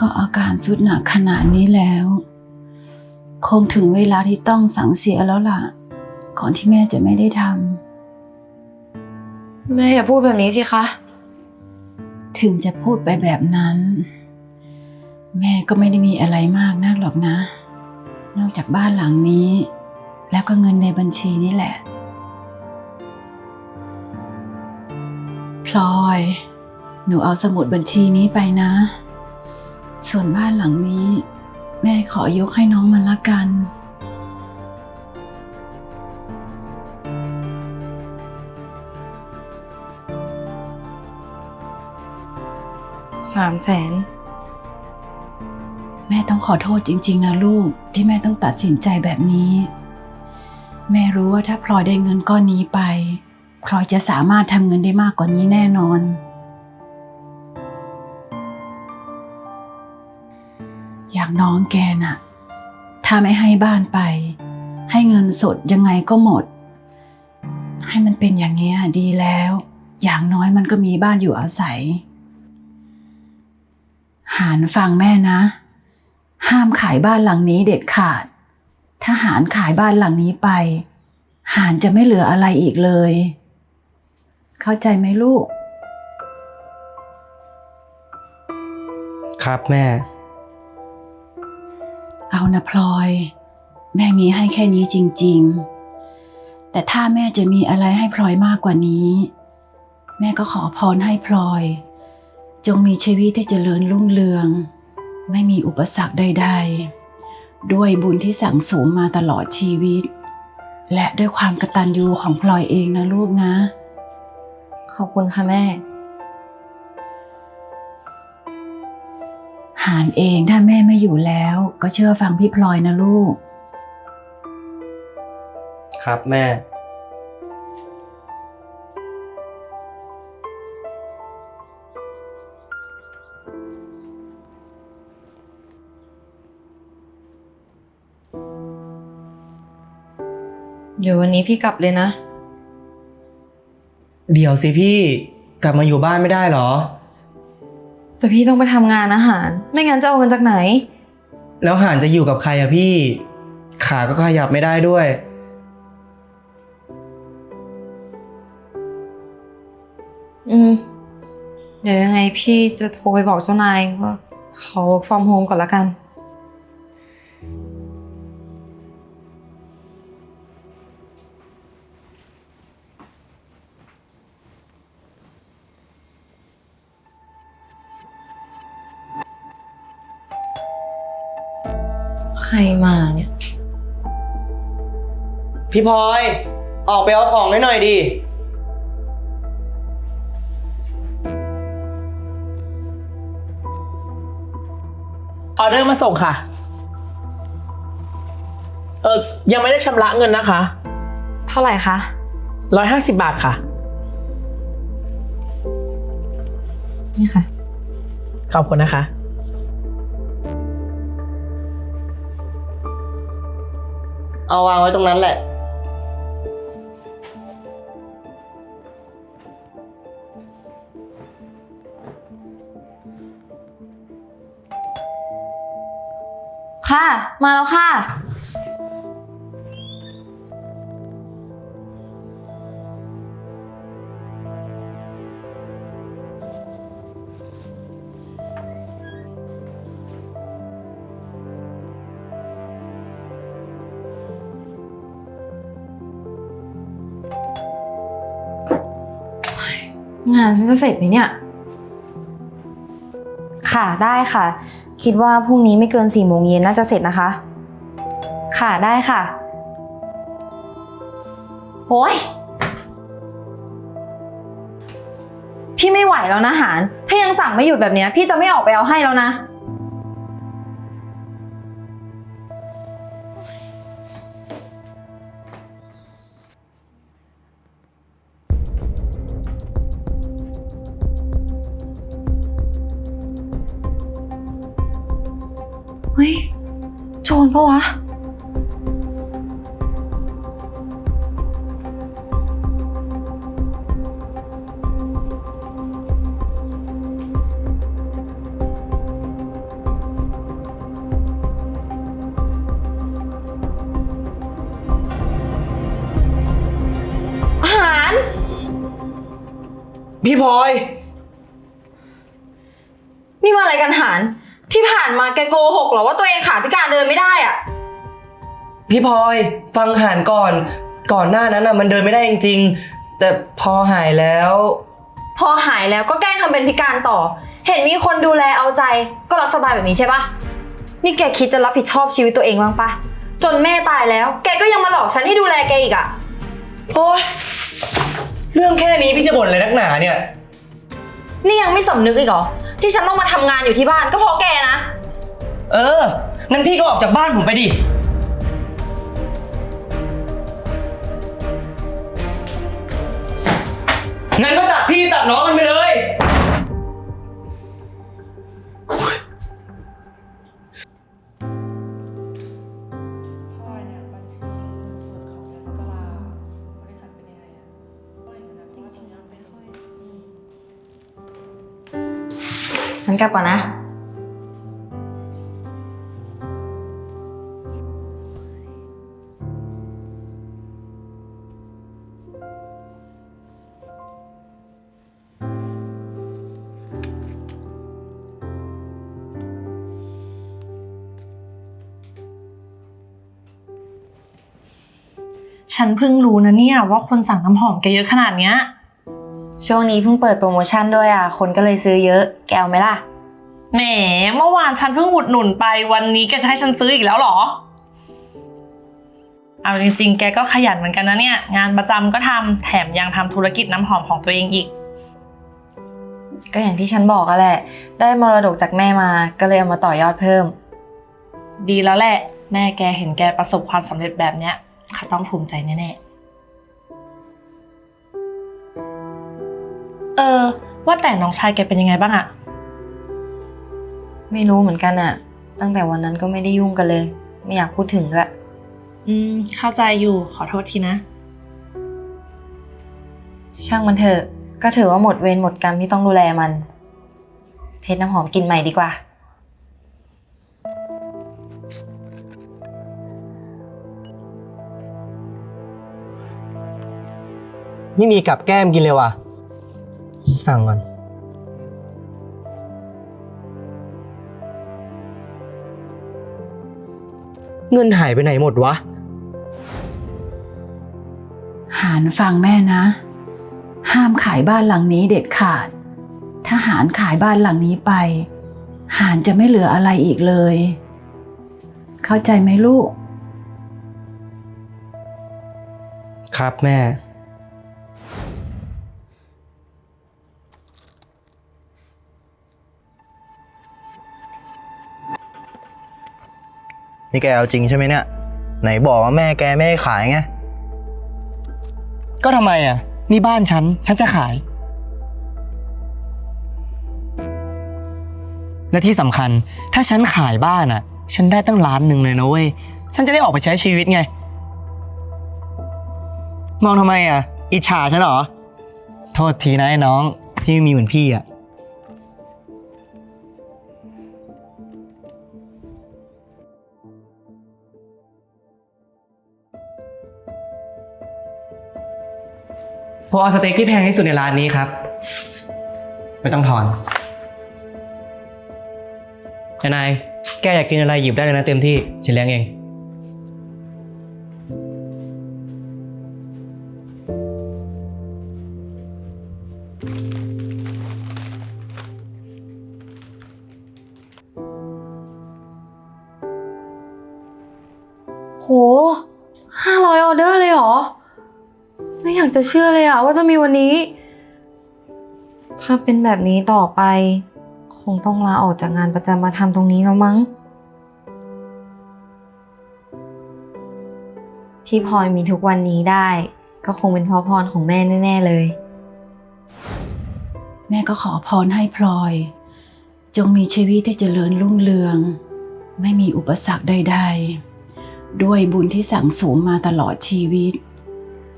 ก็อาการสุดหนักขนาดนี้แล้ว คงถึงเวลาที่ต้องสั่งเสียแล้วล่ะ ก่อนที่แม่จะไม่ได้ทแม่อย่าพูดแบบนี้สิคะำถึงจะพูดไปแบบนั้น แม่ก็ไม่ได้มีอะไรมากนักหรอกนะ นอกจากบ้านหลังนี้ แล้วก็เงินในบัญชีนี่แหละ พลอย หนูเอาสมุดบัญชีนี้ไปนะ ส่วนบ้านหลังนี้ แม่ขอยกให้น้องมันละกัน สามแสน แม่ต้องขอโทษจริง ๆ นะลูกที่แม่ต้องตัดสินใจแบบนี้ แม่รู้ว่าถ้าพลอยได้เงินก้อนนี้ไป พลอยจะสามารถทำเงินได้มากกว่านี้แน่นอนางน้องแกน่ะ ถ้าไม่ให้บ้านไป ให้เงินสดยังไงก็หมด ให้มันเป็นอย่างนี้ยดีแล้ว อย่างน้อยมันก็มีบ้านอยู่อาศัย หานฟังแม่นะ ห้ามขายบ้านหลังนี้เด็ดขาด ถ้าหานขายบ้านหลังนี้ไป หานจะไม่เหลืออะไรอีกเลย เข้าใจไหมลูก ครับแม่ เอานะพลอย แม่มีให้แค่นี้จริง ๆ แต่ถ้าแม่จะมีอะไรให้พลอยมากกว่านี้ แม่ก็ขอพรให้พลอย จงมีชีวิตที่เจริญรุ่งเรือง ไม่มีอุปสรรคใด ๆ ด้วยบุญที่สั่งสมมาตลอดชีวิต และด้วยความกระตัญญูของพลอยเองนะลูกนะ ขอบคุณค่ะแม่ หานเองถ้าแม่ไม่อยู่แล้ว ก็เชื่อฟังพี่พลอยนะลูก ครับแม่ เดี๋ยววันนี้พี่กลับเลยนะ เดี๋ยวสิพี่ กลับมาอยู่บ้านไม่ได้เหรอ แต่พี่ต้องไปทำงานอาหาร ไม่งั้นจะเอาเงินจากไหน แล้วหานจะอยู่กับใครอะพี่ ขาก็ขยับไม่ได้ด้วย อืม เดี๋ยวยังไงพี่จะโทรไปบอกเจ้านายว่าเขา work from home ก่อนละกัน ใครมาเนี่ย พี่พลอย ออกไปเอาของให้หน่อยดิ ออเดอร์มาส่งค่ะ เออยังไม่ได้ชำระเงินนะคะ เท่าไหร่คะ ร้อยห้าสิบบาทค่ะ นี่ค่ะ ขอบคุณนะคะ เอาวางไว้ตรงนั้นแหละ ค่ะ มาแล้วค่ะ งานฉันจะเสร็จไหมเนี่ย ค่ะได้ค่ะ คิดว่าพรุ่งนี้ไม่เกินสี่โมงเย็นน่าจะเสร็จนะคะ ค่ะได้ค่ะโอ้ยพี่ไม่ไหวแล้วนะหาร ถ้ายังสั่งไม่หยุดแบบเนี้ยพี่จะไม่ออกไปเอาให้แล้วนะ เฮ้ยโจรปะวะหาร พี่พลอย นี่มาอะไรกันหาร ที่ผ่านมาแกโกหกเหรอว่าตัวเองขาพิการเดินไม่ได้อะพี่พลอยฟังหานก่อน ก่อนหน้านั้นน่ะมันเดินไม่ได้จริงๆ แต่พอหายแล้ว พอหายแล้วก็แกล้งทำเป็นพิการต่อ เห็นมีคนดูแลเอาใจก็รักสบายแบบนี้ใช่ปะนี่แกคิดจะรับผิดชอบชีวิตตัวเองบ้างปะจนแม่ตายแล้ว แกก็ยังมาหลอกฉันให้ดูแลแกอีกอะโอ้ยเรื่องแค่นี้พี่จะบ่นอะไรนักหนาเนี่ย นี่ยังไม่สำนึกอีกเหรอ ที่ฉันต้องมาทำงานอยู่ที่บ้านก็เพราะแกนะ เออ งั้นพี่ก็ออกจากบ้านผมไปดิ งั้นก็ตัดพี่ตัดน้องกันไปเลย ฉันกลับก่อนนะ ฉันเพิ่งรู้นะเนี่ยว่าคนสั่งน้ำหอมแกเยอะขนาดเนี้ย ช่วงนี้เพิ่งเปิดโปรโมชั่นด้วยอะ คนก็เลยซื้อเยอะ แกเอาไหมล่ะ แหม เมื่อวานฉันเพิ่งอุดหนุนไปวันนี้แกจะให้ฉันซื้ออีกแล้วเหรอ เอาจริงๆ แกก็ขยันเหมือนกันนะเนี่ย งานประจำก็ทำแถมยังทำธุรกิจน้ำหอมของตัวเองอีก ก็อย่างที่ฉันบอกอะแหละ ได้มรดกจากแม่มา ก็เลยเอามาต่อยอดเพิ่ม ดีแล้วแหละ แม่แกเห็นแกประสบความสำเร็จแบบเนี้ยเขาต้องภูมิใจแน่ๆ เออ ว่าแต่น้องชายแกเป็นยังไงบ้างอะไม่รู้เหมือนกันอะตั้งแต่วันนั้นก็ไม่ได้ยุ่งกันเลย ไม่อยากพูดถึงด้วยอืม เข้าใจอยู่ ขอโทษทีนะ ช่างมันเถอะ ก็ถือว่าหมดเวรหมดกรรมที่ต้องดูแลมัน เทสน้ำหอมกลินใหม่ดีกว่า ไม่มีกับแก้มกินเลยว่ะ สั่งก่อน เงินหายไปไหนหมดวะ หานฟังแม่นะ ห้ามขายบ้านหลังนี้เด็ดขาด ถ้าหานขายบ้านหลังนี้ไป หานจะไม่เหลืออะไรอีกเลย เข้าใจไหมลูก ครับแม่ นี่แกเอาจริงใช่ไหมเนี่ย ไหนบอกว่าแม่แกไม่ให้ขายไง ก็ทำไมอะ นี่บ้านฉัน ฉันจะขาย และที่สำคัญ ถ้าฉันขายบ้านอะ ฉันได้ตั้งล้านหนึ่งเลยนะเว้ย ฉันจะได้ออกไปใช้ชีวิตไง มองทำไมอะ อิจฉาฉันเหรอ โทษทีนะไอ้น้อง ที่ไม่มีเหมือนพี่อะ ผมเอาสเต็กที่แพงที่สุดในร้านนี้ครับ ไม่ต้องถอนนาย แกอยากกินอะไรหยิบได้เลยนะเต็มที่ฉันเลี้ยงเอง โหห้าร้อยออเดอร์เลยเหรอ ไม่อยากจะเชื่อเลยอะว่าจะมีวันนี้ ถ้าเป็นแบบนี้ต่อไป คงต้องลาออกจากงานประจำมาทำตรงนี้แล้วมั้ง ที่พลอยมีทุกวันนี้ได้ ก็คงเป็นเพราะพรของแม่แน่ ๆ เลย แม่ก็ขอพรให้พลอย จงมีชีวิตที่เจริญรุ่งเรือง ไม่มีอุปสรรคใด ๆ ด้วยบุญที่สั่งสมมาตลอดชีวิต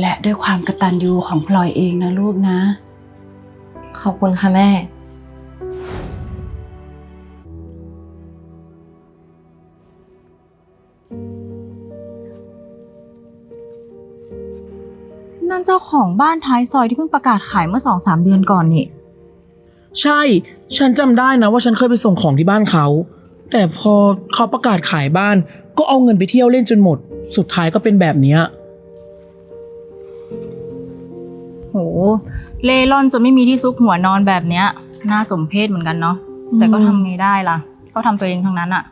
และด้วยความกตัญญูของพลอยเองนะลูกนะ ขอบคุณค่ะแม่ นั่นเจ้าของบ้านท้ายซอยที่เพิ่งประกาศขายเมื่อสองสามเดือนก่อนนี่ ใช่ ฉันจำได้นะว่าฉันเคยไปส่งของที่บ้านเขา แต่พอเขาประกาศขายบ้าน ก็เอาเงินไปเที่ยวเล่นจนหมด สุดท้ายก็เป็นแบบเนี้ย โห เล่ร่อนจนไม่มีที่ซุกหัวนอนแบบเนี้ย น่าสมเพชเหมือนกันเนาะ แต่ก็ทำไงได้ล่ะ เขาทำตัวเองทั้งนั้นอะ